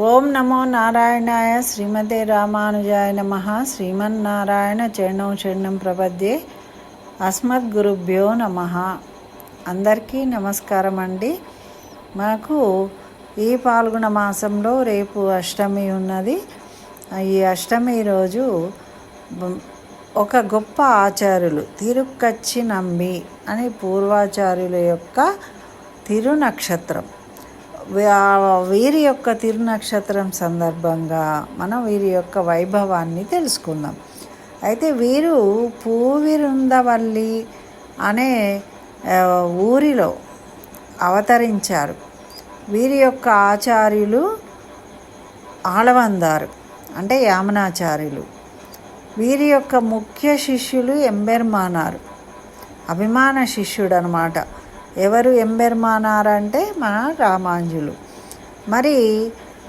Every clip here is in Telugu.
ఓం నమో నారాయణాయ శ్రీమతే రామానుజాయ నమ. శ్రీమన్నారాయణ చరణం చరణం ప్రపద్యే. అస్మద్గురుభ్యో నమ. అందరికీ నమస్కారం అండి మాకు ఈ పాల్గొన మాసంలో రేపు అష్టమి ఉన్నది. ఈ అష్టమి రోజు ఒక గొప్ప ఆచార్యులు తిరుక్కచ్చి నంబి అని పూర్వాచార్యుల యొక్క తిరునక్షత్రం. వీరి యొక్క తిరునక్షత్రం సందర్భంగా మనం వీరి యొక్క వైభవాన్ని తెలుసుకుందాం. అయితే వీరు పూవిరుందవల్లి అనే ఊరిలో అవతరించారు. వీరి యొక్క ఆచార్యులు ఆలవందారు అంటే యామనాచార్యులు. వీరి యొక్క ముఖ్య శిష్యులు ఎంబెర్మానారు అభిమాన శిష్యుడు అనమాట ఎవరు ఎంబెర్మానారంటే మన రామాంజులు. మరి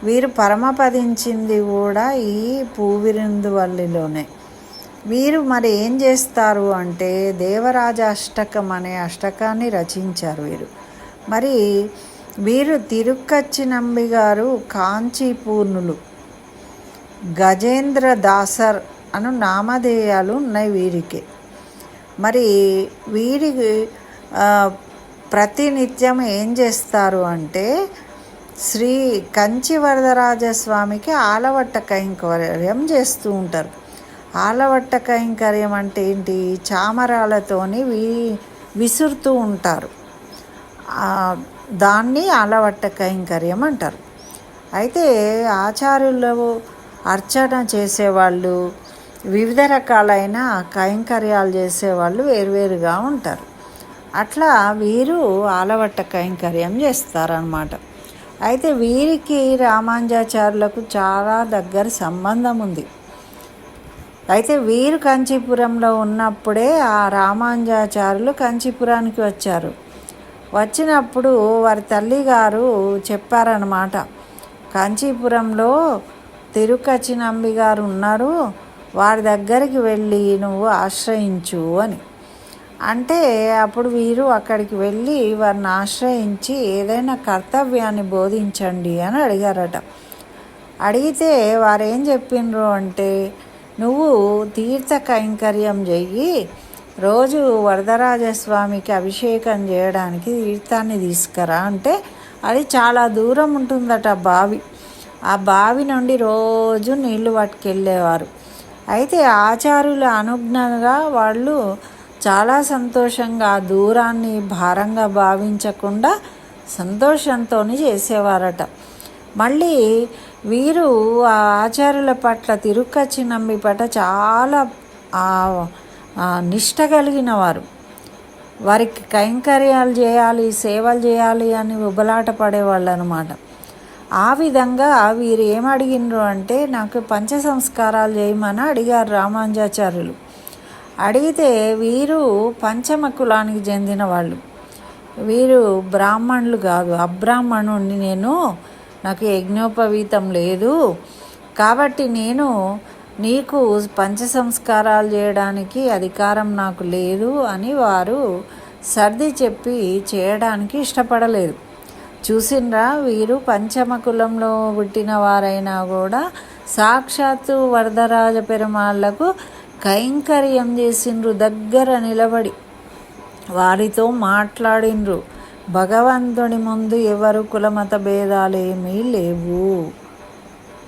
వీరు పరమపదించింది కూడా ఈ పూవిరిందువల్లిలోనే. వీరు మరి ఏం చేస్తారు అంటే దేవరాజ అష్టకం అనే అష్టకాన్ని రచించారు వీరు. మరి వీరు తిరుక్కచ్చినంబి గారు కాంచీపూర్ణులు. గజేంద్ర దాసర్ అను నామధేయాలు ఉన్నాయి వీరికి. మరి వీరి ప్రతినిత్యం ఏం చేస్తారు అంటే శ్రీ కంచి వరదరాజస్వామికి ఆలవట్ట కైంకర్యం చేస్తూ ఉంటారు. ఆలవట్ట కైంకర్యం అంటే ఏంటి? చామరాలతోని వి విసురుతూ ఉంటారు. దాన్ని ఆలవట్ట కైంకర్యం అంటారు. అయితే ఆచార్యులు అర్చన చేసేవాళ్ళు వివిధ రకాలైన కైంకర్యాలు చేసేవాళ్ళు వేరువేరుగా ఉంటారు. అట్లా వీరు ఆలవట్ట కైంకర్యం చేస్తారనమాట అయితే వీరికి రామాంజాచారులకు చాలా దగ్గర సంబంధం ఉంది అయితే వీరు కంచీపురంలో ఉన్నప్పుడే ఆ రామాంజాచారులు కంచీపురానికి వచ్చారు. వచ్చినప్పుడు వారి తల్లిగారు చెప్పారనమాట కంచీపురంలో తిరుకచినంబి గారు ఉన్నారు వారి దగ్గరికి వెళ్ళి నువ్వు ఆశ్రయించు అని. అంటే అప్పుడు వీరు అక్కడికి వెళ్ళి వారిని ఆశ్రయించి ఏదైనా కర్తవ్యాన్ని బోధించండి అని అడిగారట. అడిగితే వారేం చెప్పినరు చెప్పిండ్రు అంటే నువ్వు తీర్థ కైంకర్యం చెయ్యి రోజు వరదరాజస్వామికి అభిషేకం చేయడానికి తీర్థాన్ని తీసుకురా అంటే అది చాలా దూరం ఉంటుందట బావి. ఆ బావి నుండి రోజు నీళ్ళు పట్టుకెళ్ళేవారు. అయితే ఆచార్యుల అనుజ్ఞగా వాళ్ళు చాలా సంతోషంగా దూరాన్ని భారంగా భావించకుండా సంతోషంతో చేసేవారట. మళ్ళీ వీరు ఆ ఆచార్యుల పట్ల తిరుక్కచ్చి నమ్మి పట్ల చాలా నిష్ట కలిగిన వారు వారికి కైంకర్యాలు చేయాలి సేవలు చేయాలి అని ఉబలాట పడేవాళ్ళు అనమాట ఆ విధంగా వీరు ఏం అంటే నాకు పంచ సంస్కారాలు చేయమని అడిగారు రామానుజాచార్యులు. అడిగితే వీరు పంచమ కులానికి చెందిన వాళ్ళు. వీరు బ్రాహ్మణులు కాదు. అబ్రాహ్మణుడిని నేను నాకు యజ్ఞోపవీతం లేదు. కాబట్టి నేను నీకు పంచ సంస్కారాలు చేయడానికి అధికారం నాకు లేదు అని వారు సర్ది చెప్పి చేయడానికి ఇష్టపడలేదు. చూసిండ్రా వీరు పంచమ కులంలో పుట్టిన వారైనా కూడా సాక్షాత్తు వరదరాజ పెరుమాళ్ళకు కైంకర్యం చేసిండ్రు దగ్గర నిలబడి వారితో మాట్లాడిండ్రు. భగవంతుని ముందు ఎవరు కులమత భేదాలు లేవు.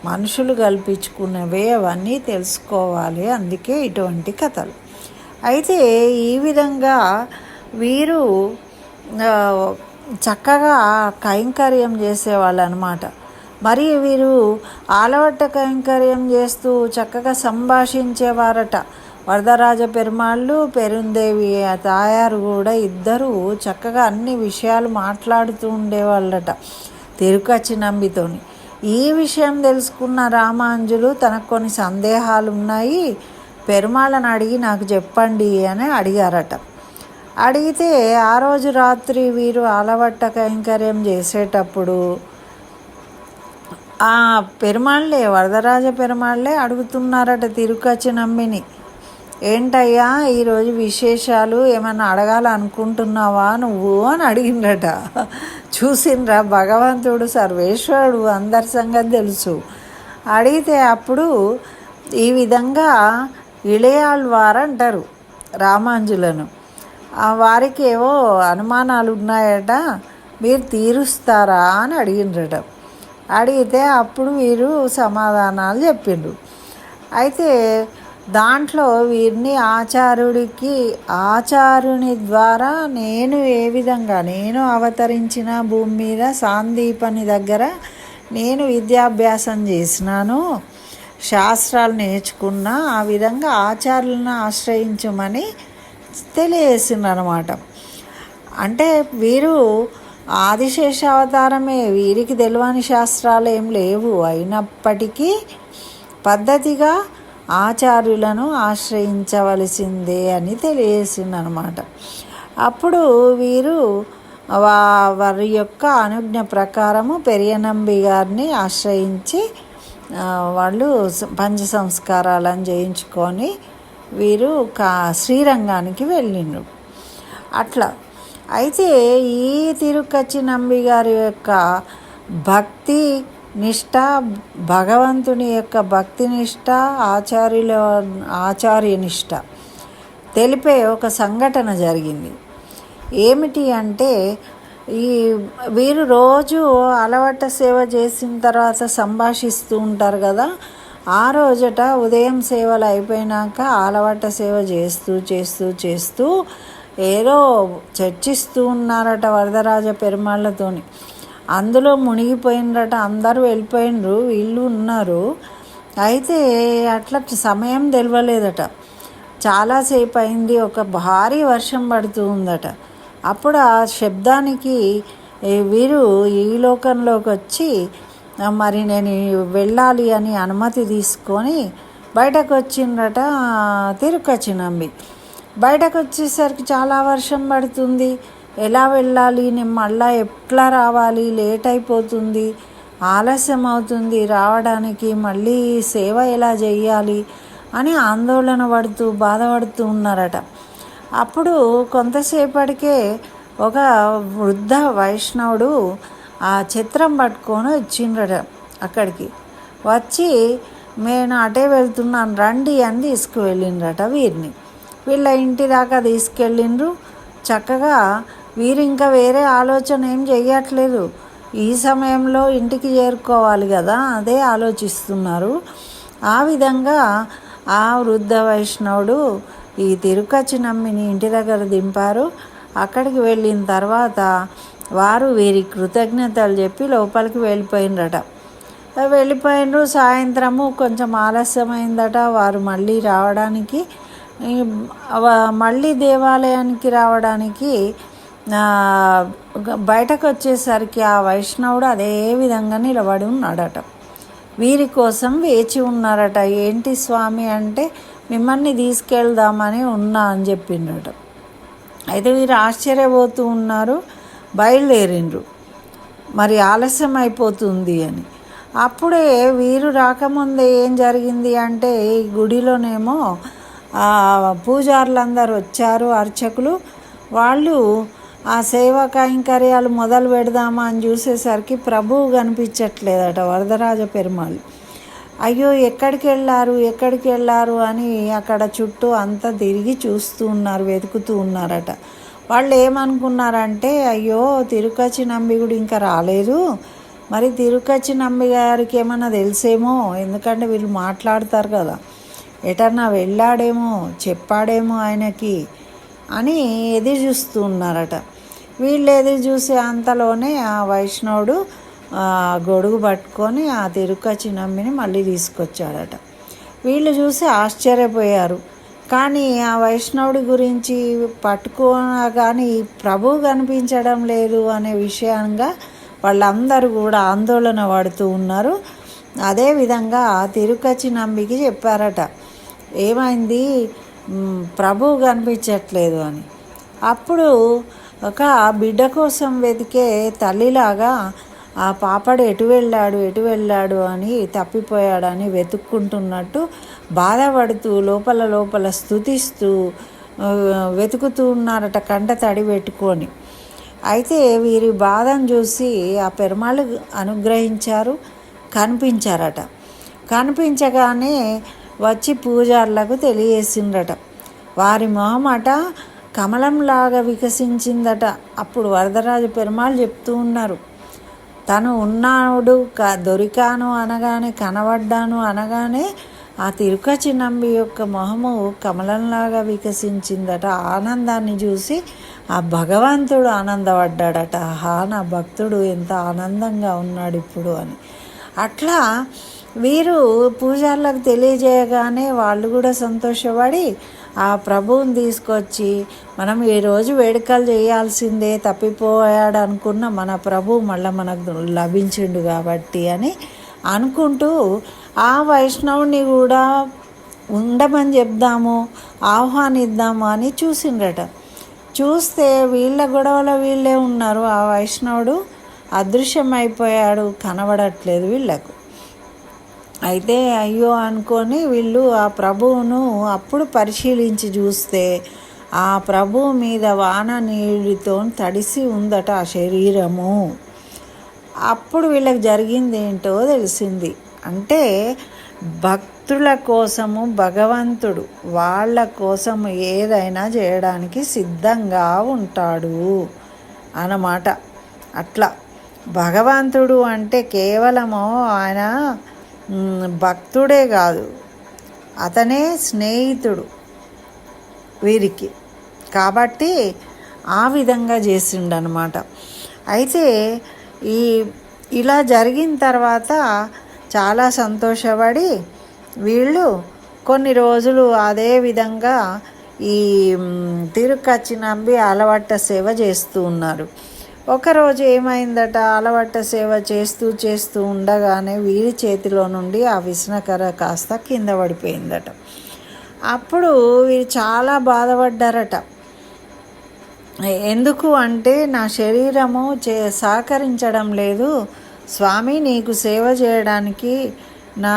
మనుషులు కల్పించుకున్నవే అవన్నీ తెలుసుకోవాలి. అందుకే ఇటువంటి కథలు. అయితే ఈ విధంగా వీరు చక్కగా కైంకర్యం చేసేవాళ్ళు అనమాట మరి వీరు ఆలవట్ట కైంకర్యం చేస్తూ చక్కగా సంభాషించేవారట. వరదరాజ పెరుమాళ్ళు పెరుందేవి ఆ తాయారు కూడా ఇద్దరు చక్కగా అన్ని విషయాలు మాట్లాడుతూ ఉండేవాళ్ళట తిరుకచ్చి నంబితోని. ఈ విషయం తెలుసుకున్న రామాంజులు తనకు కొన్ని సందేహాలు ఉన్నాయి. పెరుమాళ్ళని అడిగి నాకు చెప్పండి అని అడిగారట. అడిగితే ఆ రోజు రాత్రి వీరు ఆలవట్ట కైంకర్యం చేసేటప్పుడు ఆ పెరుమాళ్ళే వరదరాజ పెరుమాళ్ళే అడుగుతున్నారట తిరుకచ్చి నమ్మిని ఏంటయ్యా ఈరోజు విశేషాలు? ఏమన్నా అడగాలనుకుంటున్నావా నువ్వు అని అడిగిండ్రట చూసిండ్రా భగవంతుడు సర్వేశ్వరుడు అందరి సంగతి తెలుసు. అడిగితే అప్పుడు ఈ విధంగా ఇళయాళ్వారు అంటారు రామాంజులను. ఆ వారికి ఏవో అనుమానాలు ఉన్నాయట మీరు తీరుస్తారా అని అడిగిండ్రట. అడిగితే అప్పుడు వీరు సమాధానాలు చెప్పిండ్రు. అయితే దాంట్లో వీరిని ఆచార్యుడికి ఆచార్యుని ద్వారా నేను ఏ విధంగా నేను అవతరించిన భూమి మీద సాందీపని దగ్గర నేను విద్యాభ్యాసం చేసినాను శాస్త్రాలు నేర్చుకున్నా ఆ విధంగా ఆచార్యులను ఆశ్రయించమని తెలియజేసిండ్రు అనమాట అంటే వీరు ఆదిశేష అవతారమే వీరికి తెలియని శాస్త్రాలు ఏం లేవు. అయినప్పటికీ పద్ధతిగా ఆచార్యులను ఆశ్రయించవలసిందే అని తెలియజేసింది అనమాట అప్పుడు వీరు వా- వారి యొక్క అనుజ్ఞ ప్రకారము పెరియనంబి గారిని ఆశ్రయించి వాళ్ళు పంచ సంస్కారాలను చేయించుకొని వీరు కా శ్రీరంగానికి వెళ్ళిండ్రు. అట్లా అయితే ఈ తిరుక్కచ్చి నంబి గారి యొక్క భక్తి నిష్ట భగవంతుని యొక్క భక్తి నిష్ట ఆచార్యుల ఆచార్య నిష్ట. తెలిపే ఒక సంఘటన జరిగింది. ఏమిటి అంటే ఈ వీరు రోజు అలవాట సేవ చేసిన తర్వాత సంభాషిస్తూ ఉంటారు కదా ఆ రోజట ఉదయం సేవలు అయిపోయినాక అలవాట సేవ చేస్తూ చేస్తూ చేస్తూ ఏదో చర్చిస్తూ ఉన్నారట వరదరాజ పెరుమాళ్ళతోని అందులో మునిగిపోయినరట అందరూ వెళ్ళిపోయినరు వీళ్ళు ఉన్నారు. అయితే అట్లా సమయం తెలియలేదట చాలాసేపు అయింది ఒక భారీ వర్షం పడుతూ ఉందట. అప్పుడు ఆ శబ్దానికి వీరు ఈ లోకంలోకి వచ్చి మరి నేను వెళ్ళాలి అని అనుమతి తీసుకొని బయటకు వచ్చిండట తిరుపతి బయటకు వచ్చేసరికి చాలా వర్షం పడుతుంది. ఎలా వెళ్ళాలి? నేను మళ్ళా ఎట్లా రావాలి? లేట్ అయిపోతుంది. ఆలస్యం అవుతుంది. రావడానికి మళ్ళీ సేవ ఎలా చేయాలి? అని ఆందోళన పడుతూ బాధపడుతూ ఉన్నారట. అప్పుడు కొంతసేపటికే ఒక వృద్ధ వైష్ణవుడు ఆ చిత్రం పట్టుకొని వచ్చిండ్రట అక్కడికి. వచ్చి నేను అటే వెళ్తున్నాను. రండి అని తీసుకువెళ్ళిండ్రట వీరిని. వీళ్ళ ఇంటి దాకా తీసుకెళ్ళిండ్రు. చక్కగా వీరు ఇంకా వేరే ఆలోచన ఏం చేయట్లేదు ఈ సమయంలో ఇంటికి చేరుకోవాలి కదా అదే ఆలోచిస్తున్నారు. ఆ విధంగా ఆ వృద్ధ వైష్ణవుడు ఈ తిరుకచ్చి నమ్మిని ఇంటి దగ్గర దింపారు. అక్కడికి వెళ్ళిన తర్వాత వారు వీరి కృతజ్ఞతలు చెప్పి లోపలికి వెళ్ళిపోయినరట. వెళ్ళిపోయినరు. సాయంత్రము కొంచెం ఆలస్యమైందట. వారు మళ్ళీ రావడానికి మళ్ళీ దేవాలయానికి రావడానికి బయటకు వచ్చేసరికి ఆ వైష్ణవుడు అదే విధంగా నిలబడి ఉన్నాడట. వీరి కోసం వేచి ఉన్నారట. ఏంటి స్వామి అంటే మిమ్మల్ని తీసుకెళ్దామని ఉన్నా అని చెప్పిండట అయితే వీరు ఆశ్చర్యపోతూ ఉన్నారు బయలుదేరిండ్రు. మరి ఆలస్యం అయిపోతుంది అని. అప్పుడే వీరు రాకముందే ఏం జరిగింది అంటే ఈ గుడిలోనేమో పూజారులందరూ వచ్చారు అర్చకులు. వాళ్ళు ఆ సేవా కైంకర్యాలు మొదలు పెడదామా అని చూసేసరికి ప్రభువు కనిపించట్లేదట వరదరాజ పెరుమాళ్ళు అయ్యో ఎక్కడికి వెళ్ళారు ఎక్కడికి వెళ్ళారు అని అక్కడ చుట్టూ అంతా తిరిగి చూస్తూ ఉన్నారు వెతుకుతూ ఉన్నారట. వాళ్ళు ఏమనుకున్నారంటే అయ్యో తిరుకచి నంబిగుడు ఇంకా రాలేదు. మరి తిరుకచి నంబి గారికి ఏమన్నా తెలిసేమో ఎందుకంటే వీళ్ళు మాట్లాడతారు కదా. ఎటన్నా వెళ్ళాడేమో చెప్పాడేమో ఆయనకి అని ఎదురు చూస్తూ ఉన్నారట. వీళ్ళు ఎదురు చూసే అంతలోనే ఆ వైష్ణవుడు గొడుగు పట్టుకొని ఆ తిరుకచి నమ్మిని మళ్ళీ తీసుకొచ్చాడట. వీళ్ళు చూసి ఆశ్చర్యపోయారు. కానీ ఆ వైష్ణవుడి గురించి పట్టుకున్నా కానీ ప్రభు కనిపించడం లేదు అనే విషయంగా వాళ్ళందరూ కూడా ఆందోళన పడుతూ ఉన్నారు. అదేవిధంగా తిరుకచి నంబికి చెప్పారట. ఏమైంది? మ్, ప్రభువు కనిపించట్లేదు అని. అప్పుడు ఒక బిడ్డ కోసం వెతికే తల్లిలాగా ఆ పాపడు ఎటు వెళ్ళాడు ఎటు వెళ్ళాడు అని తప్పిపోయాడని వెతుక్కుంటున్నట్టు బాధపడుతూ లోపల లోపల స్థుతిస్తూ వెతుకుతూ ఉన్నారట కంట తడి పెట్టుకొని. అయితే వీరి బాధను చూసి ఆ పెరుమాళ్ళు అనుగ్రహించారు కనిపించారట. కనిపించగానే వచ్చి పూజార్లకు తెలియజేసిండట. వారి మొహమట కమలంలాగా వికసించిందట. అప్పుడు వరదరాజు పెరుమాళ్ళు చెప్తూ ఉన్నారు. తను ఉన్నాడు క దొరికాను అనగానే కనబడ్డాను అనగానే ఆ తిరుకచి నంబి యొక్క మొహము కమలంలాగా వికసించిందట. ఆనందాన్ని చూసి ఆ భగవంతుడు ఆనందపడ్డాడట. హా నా భక్తుడు ఎంత ఆనందంగా ఉన్నాడు ఇప్పుడు అని. అట్లా వీరు పూజార్లకు తెలియజేయగానే వాళ్ళు కూడా సంతోషపడి ఆ ప్రభువుని తీసుకొచ్చి మనం ఈరోజు రోజు వేడుకలు చేయాల్సిందే తప్పిపోయాడు అనుకున్న మన ప్రభు మళ్ళీ మనకు లభించిండు కాబట్టి అని అనుకుంటూ ఆ వైష్ణవుని కూడా ఉండమని చెప్దాము ఆహ్వానిద్దాము అని చూసిండట చూస్తే వీళ్ళ గొడవలో వీళ్ళే ఉన్నారు. ఆ వైష్ణవుడు అదృశ్యమైపోయాడు కనబడట్లేదు వీళ్ళకు. అయితే అయ్యో అనుకొని వీళ్ళు ఆ ప్రభువును అప్పుడు పరిశీలించి చూస్తే ఆ ప్రభువు మీద వాన నీళ్ళతో తడిసి ఉందట ఆ శరీరము. అప్పుడు వీళ్ళకి జరిగింది ఏంటో తెలిసింది. అంటే భక్తుల కోసము భగవంతుడు వాళ్ళ కోసం ఏదైనా చేయడానికి సిద్ధంగా ఉంటాడు అన్నమాట. అట్లా భగవంతుడు అంటే కేవలము ఆయన భక్తుడే కాదు. అతనే స్నేహితుడు వీరికి. కాబట్టి ఆ విధంగా చేసిండనమాట. అయితే ఈ ఇలా జరిగిన తర్వాత చాలా సంతోషపడి వీళ్ళు కొన్ని రోజులు అదే విధంగా ఈ తిరుక్కచ్చి నంబి అలవట్ట సేవ చేస్తూ ఉన్నారు. ఒకరోజు ఏమైందట? అలవట్ట సేవ చేస్తూ చేస్తూ ఉండగానే వీరి చేతిలో నుండి ఆ విసనకర కాస్త కింద పడిపోయిందట. అప్పుడు వీరు చాలా బాధపడ్డారట. ఎందుకు అంటే నా శరీరము చే సహకరించడం లేదు. స్వామి నీకు సేవ చేయడానికి నా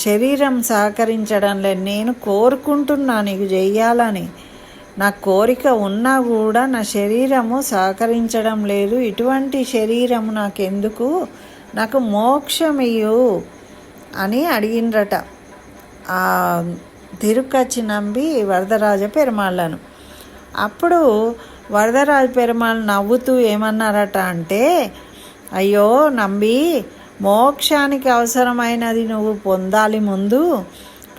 శరీరం సహకరించడం లేదు. నేను కోరుకుంటున్నా నీకు చెయ్యాలని. నా కోరిక ఉన్నా కూడా నా శరీరము సహకరించడం లేదు. ఇటువంటి శరీరము నాకెందుకు? నాకు మోక్షమియు అని అడిగిండ్రట. ఆ తిరుక్కచ్చి నంబి వరదరాజ పెరుమాళ్ళను. అప్పుడు వరదరాజ పెరుమాళ్ళు నవ్వుతూ ఏమన్నారట అంటే అయ్యో నంబి మోక్షానికి అవసరమైనది నువ్వు పొందాలి ముందు.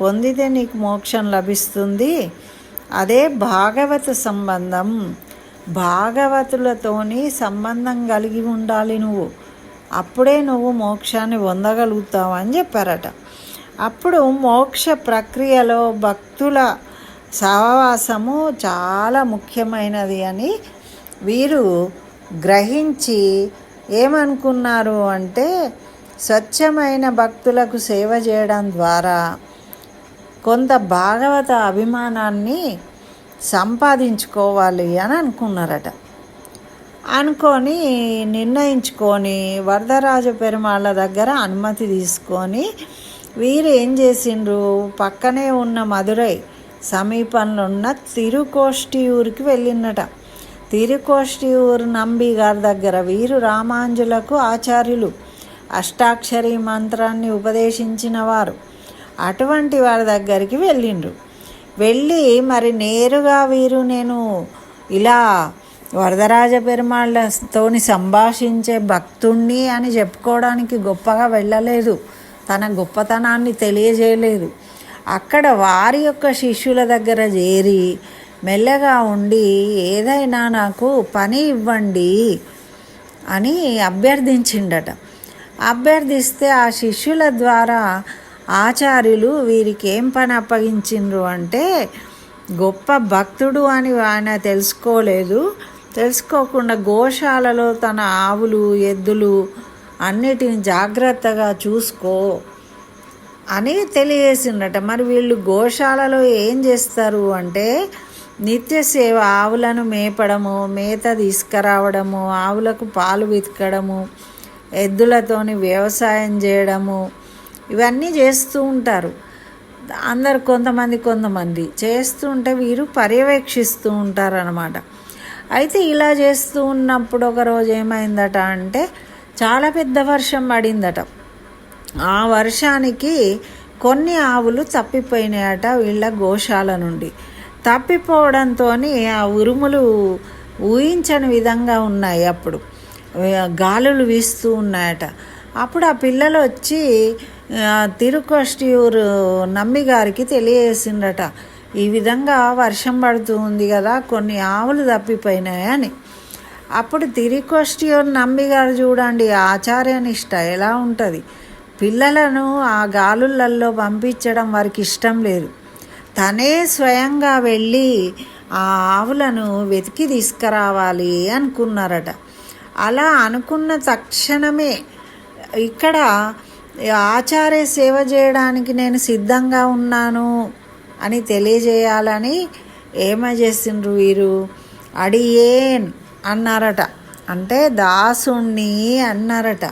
పొందితే నీకు మోక్షం లభిస్తుంది. అదే భాగవత సంబంధం. భాగవతులతోని సంబంధం కలిగి ఉండాలి నువ్వు. అప్పుడే నువ్వు మోక్షాన్ని పొందగలుగుతావు అని చెప్పారట. అప్పుడు మోక్ష ప్రక్రియలో భక్తుల సహవాసము చాలా ముఖ్యమైనది అని వీరు గ్రహించి ఏమనుకున్నారు అంటే స్వచ్ఛమైన భక్తులకు సేవ చేయడం ద్వారా కొంత భాగవత అభిమానాన్ని సంపాదించుకోవాలి అని అనుకున్నారట. అనుకొని నిర్ణయించుకొని వరదరాజు పెరుమాళ్ళ దగ్గర అనుమతి తీసుకొని వీరు ఏం చేసిండ్రు? పక్కనే ఉన్న మధురై సమీపంలో ఉన్న తిరుకోష్టి ఊరికి వెళ్ళినట తిరుకోష్టి ఊరు నంబి గారి దగ్గర వీరు రామాంజులకు ఆచార్యులు. అష్టాక్షరి మంత్రాన్ని ఉపదేశించిన వారు. అటువంటి వారి దగ్గరికి వెళ్ళిండు వెళ్ళి మరి నేరుగా వీరు నేను ఇలా వరదరాజ పెరుమాళ్ళతోని సంభాషించే భక్తుణ్ణి అని చెప్పుకోవడానికి గొప్పగా వెళ్ళలేదు. తన గొప్పతనాన్ని తెలియజేయలేదు. అక్కడ వారి యొక్క శిష్యుల దగ్గర చేరి మెల్లగా ఉండి ఏదైనా నాకు పని ఇవ్వండి అని అభ్యర్థించిండట. అభ్యర్థిస్తే ఆ శిష్యుల ద్వారా ఆచార్యులు వీరికి ఏం పని అప్పగించిండ్రు అంటే గొప్ప భక్తుడు అని ఆయన తెలుసుకోలేదు. తెలుసుకోకుండా గోశాలలో తన ఆవులు ఎద్దులు అన్నిటిని జాగ్రత్తగా చూసుకో అని తెలియజేసిండట. మరి వీళ్ళు గోశాలలో ఏం చేస్తారు అంటే నిత్య సేవ ఆవులను మేపడము మేత తీసుకురావడము ఆవులకు పాలు వెతకడము ఎద్దులతోని వ్యవసాయం చేయడము ఇవన్నీ చేస్తూ ఉంటారు. అందరు కొంతమంది కొంతమంది చేస్తూ ఉంటే వీరు పర్యవేక్షిస్తూ ఉంటారనమాట అయితే ఇలా చేస్తూ ఉన్నప్పుడు ఒకరోజు ఏమైందట అంటే చాలా పెద్ద వర్షం పడిందట. ఆ వర్షానికి కొన్ని ఆవులు తప్పిపోయినాయట వీళ్ళ గోశాల నుండి. తప్పిపోవడంతో ఆ ఉరుములు ఊహించని విధంగా ఉన్నాయి అప్పుడు. గాలులు వీస్తూ ఉన్నాయట. అప్పుడు ఆ పిల్లలు వచ్చి తిరుకొష్టియూరు నమ్మి గారికి తెలియజేసిండట ఈ విధంగా వర్షం పడుతూ ఉంది కదా కొన్ని ఆవులు తప్పిపోయినాయని అప్పుడు తిరికొష్టియూరు నమ్మి గారు చూడండి ఆచార్యనిష్ట ఎలా ఉంటుంది. పిల్లలను ఆ గాలులలో పంపించడం వారికి ఇష్టం లేదు. తనే స్వయంగా వెళ్ళి ఆ ఆవులను వెతికి తీసుకురావాలి అనుకున్నారట. అలా అనుకున్న తక్షణమే ఇక్కడ ఆచార్య సేవ చేయడానికి నేను సిద్ధంగా ఉన్నాను అని తెలియజేయాలని ఏమై చేసిండ్రు వీరు? అడియేన్ అన్నారట. అంటే దాసుణ్ణి అన్నారట.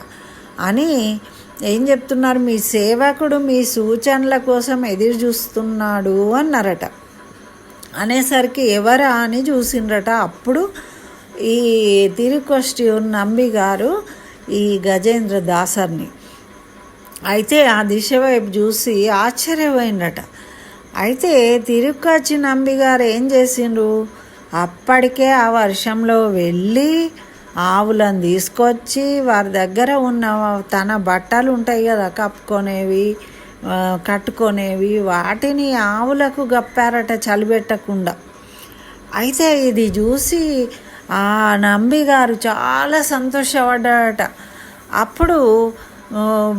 అని ఏం చెప్తున్నారు? మీ సేవకుడు మీ సూచనల కోసం ఎదురు చూస్తున్నాడు అన్నారట. అనేసరికి ఎవరా అని చూసిండ్రట. అప్పుడు ఈ తిరుకొష్టి నంబి గారు ఈ గజేంద్ర దాసర్ని. అయితే ఆ దిశ వైపు చూసి ఆశ్చర్యపోయిందట అయితే తిరుక్కాచి నంబి గారు ఏం చేసిండ్రు? అప్పటికే ఆ వర్షంలో వెళ్ళి ఆవులను తీసుకొచ్చి వారి దగ్గర ఉన్న తన బట్టలు ఉంటాయి కదా కప్పుకొనేవి కట్టుకొనేవి వాటిని ఆవులకు గప్పారట చలిపెట్టకుండా. అయితే ఇది చూసి ఆ నంబి గారు చాలా సంతోషపడ్డాడట అప్పుడు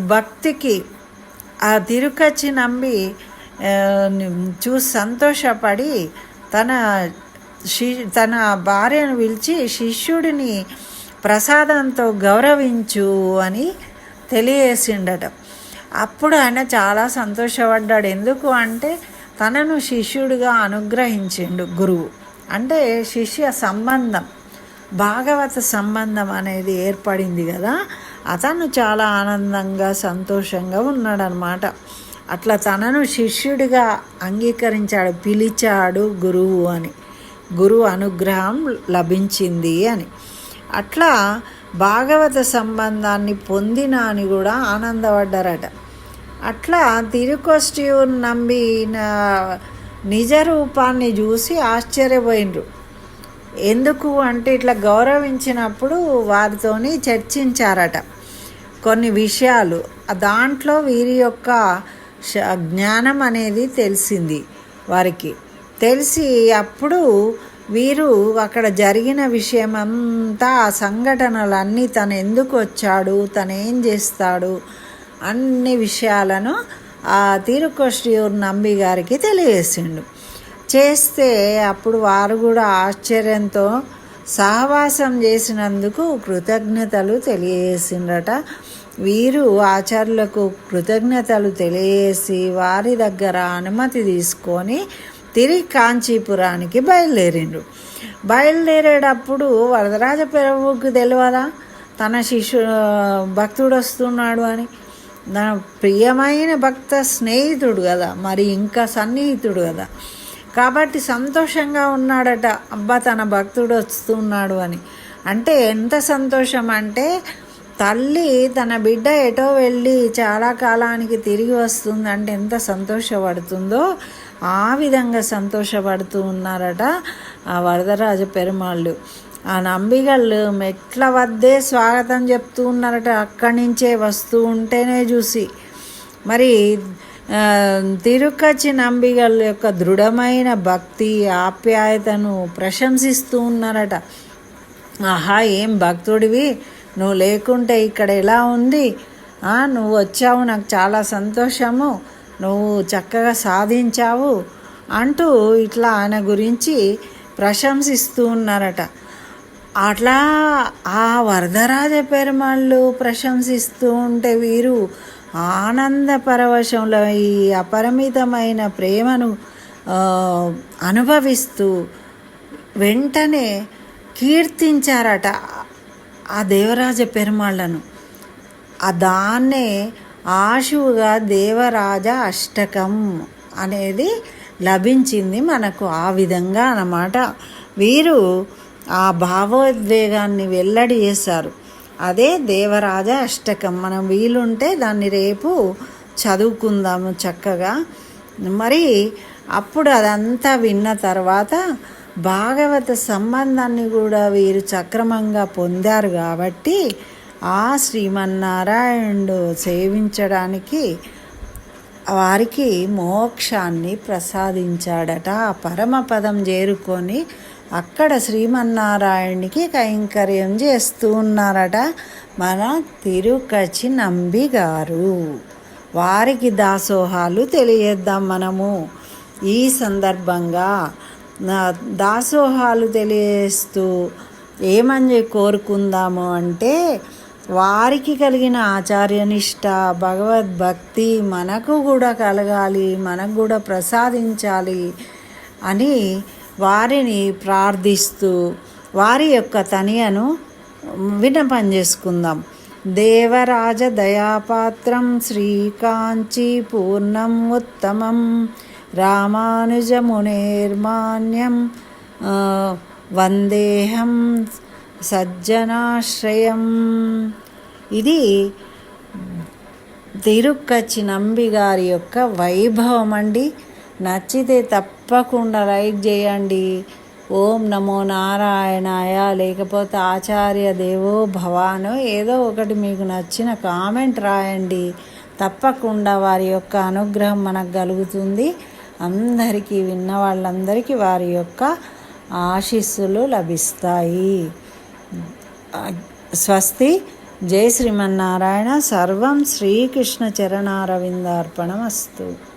భక్తికి ఆ తిరుకచ్చి నమ్మి చూసి సంతోషపడి తన శి తన భార్యను పిలిచి శిష్యుడిని ప్రసాదంతో గౌరవించు అని తెలియజేసిండట. అప్పుడు ఆయన చాలా సంతోషపడ్డాడు. ఎందుకు అంటే తనను శిష్యుడిగా అనుగ్రహించిండు గురువు. అంటే శిష్య సంబంధం భాగవత సంబంధం అనేది ఏర్పడింది కదా. అతను చాలా ఆనందంగా సంతోషంగా ఉన్నాడనమాట. అట్లా తనను శిష్యుడిగా అంగీకరించాడు పిలిచాడు గురువు అని. గురువు అనుగ్రహం లభించింది అని. అట్లా భాగవత సంబంధాన్ని పొందిన అని కూడా ఆనందపడ్డారట. అట్లా తిరుకొష్టి నమ్మిన నిజ రూపాన్ని చూసి ఆశ్చర్యపోయినరు. ఎందుకు అంటే ఇట్లా గౌరవించినప్పుడు వారితోని చర్చించారట కొన్ని విషయాలు. దాంట్లో వీరి యొక్క జ్ఞానం అనేది తెలిసింది వారికి. తెలిసి అప్పుడు వీరు అక్కడ జరిగిన విషయం అంతా ఆ సంఘటనలన్నీ తను ఎందుకు వచ్చాడు తను ఏం చేస్తాడు అన్ని విషయాలను ఆ తిరుకొష్టియూరు నంబి గారికి తెలియజేసిండు. చేస్తే అప్పుడు వారు కూడా ఆశ్చర్యంతో సహవాసం చేసినందుకు కృతజ్ఞతలు తెలియజేసిండట వీరు ఆచార్యులకు కృతజ్ఞతలు తెలియజేసి వారి దగ్గర అనుమతి తీసుకొని తిరిగి కాంచీపురానికి బయలుదేరిండు బయలుదేరేటప్పుడు వరదరాజ ప్రభువుకి తెలియదా తన శిష్యు భక్తుడు వస్తున్నాడు అని. తన ప్రియమైన భక్త స్నేహితుడు కదా మరి ఇంకా సన్నిహితుడు కదా. కాబట్టి సంతోషంగా ఉన్నాడట అబ్బా తన భక్తుడు వస్తున్నాడు అని. అంటే ఎంత సంతోషం అంటే తల్లి తన బిడ్డ ఎటో వెళ్ళి చాలా కాలానికి తిరిగి వస్తుందంటే ఎంత సంతోషపడుతుందో ఆ విధంగా సంతోషపడుతూ ఉన్నారట ఆ వరదరాజ పెరుమాళ్ళు. ఆ నంబిగళ్ళు మెట్ల వద్దే స్వాగతం చెప్తూ ఉన్నారట అక్కడి నుంచే వస్తూ ఉంటేనే చూసి. మరి తిరుకచి నంబిగల్ యొక్క దృఢమైన భక్తి ఆప్యాయతను ప్రశంసిస్తూ ఉన్నారట. ఆహా ఏం భక్తుడివి? నువ్వు లేకుంటే ఇక్కడ ఎలా ఉంది? నువ్వు వచ్చావు నాకు చాలా సంతోషము. నువ్వు చక్కగా సాధించావు అంటూ ఇట్లా ఆయన గురించి ప్రశంసిస్తూ ఉన్నారట. అట్లా ఆ వరదరాజ పెరుమాళ్ళు ప్రశంసిస్తూ ఉంటే వీరు ఆనంద పరవశంలో ఈ అపరిమితమైన ప్రేమను అనుభవిస్తూ వెంటనే కీర్తించారట ఆ దేవరాజ పెరుమాళ్ళను ఆ దాన్నే ఆశువుగా దేవరాజ అష్టకం అనేది లభించింది మనకు ఆ విధంగా అన్నమాట. వీరు ఆ భావోద్వేగాన్ని వెల్లడి చేశారు. అదే దేవరాజ అష్టకం. మనం వీలుంటే దాన్ని రేపు చదువుకుందాము చక్కగా. మరి అప్పుడు అదంతా విన్న తర్వాత భాగవత సంబంధాన్ని కూడా వీరు సక్రమంగా పొందారు కాబట్టి ఆ శ్రీమన్నారాయణుడు సేవించడానికి వారికి మోక్షాన్ని ప్రసాదించాడట. ఆ పరమపదం చేరుకొని అక్కడ శ్రీమన్నారాయణునికి కైంకర్యం చేస్తూ ఉన్నారట మన తిరుకచి నంబి గారు. వారికి దాసోహాలు తెలియద్దాం మనము. ఈ సందర్భంగా దాసోహాలు తెలియజేస్తూ ఏమని కోరుకుందాము అంటే వారికి కలిగిన ఆచార్యనిష్ట భగవద్భక్తి మనకు కూడా కలగాలి మనకు కూడా ప్రసాదించాలి అని వారిని ప్రార్థిస్తూ వారి యొక్క తనియను వినపం చేసుకుందాం దేవరాజ దయాపాత్రం శ్రీకాంచీ పూర్ణం ఉత్తమం. రామానుజమునేర్మాన్యం వందేహం సజ్జనాశ్రయం. ఇది తిరుక్కచ్చి నంబి గారి యొక్క వైభవం అండి నచ్చితే తప్పకుండా లైక్ చేయండి. ఓం నమో నారాయణాయ. లేకపోతే ఆచార్య దేవో భవానో ఏదో ఒకటి మీకు నచ్చిన కామెంట్ రాయండి. తప్పకుండా వారి యొక్క అనుగ్రహం మనకు కలుగుతుంది. అందరికీ విన్న వాళ్ళందరికీ వారి యొక్క ఆశీస్సులు లభిస్తాయి. స్వస్తి. జై శ్రీమన్నారాయణ. సర్వం శ్రీకృష్ణ చరణారవిందార్పణం అస్తు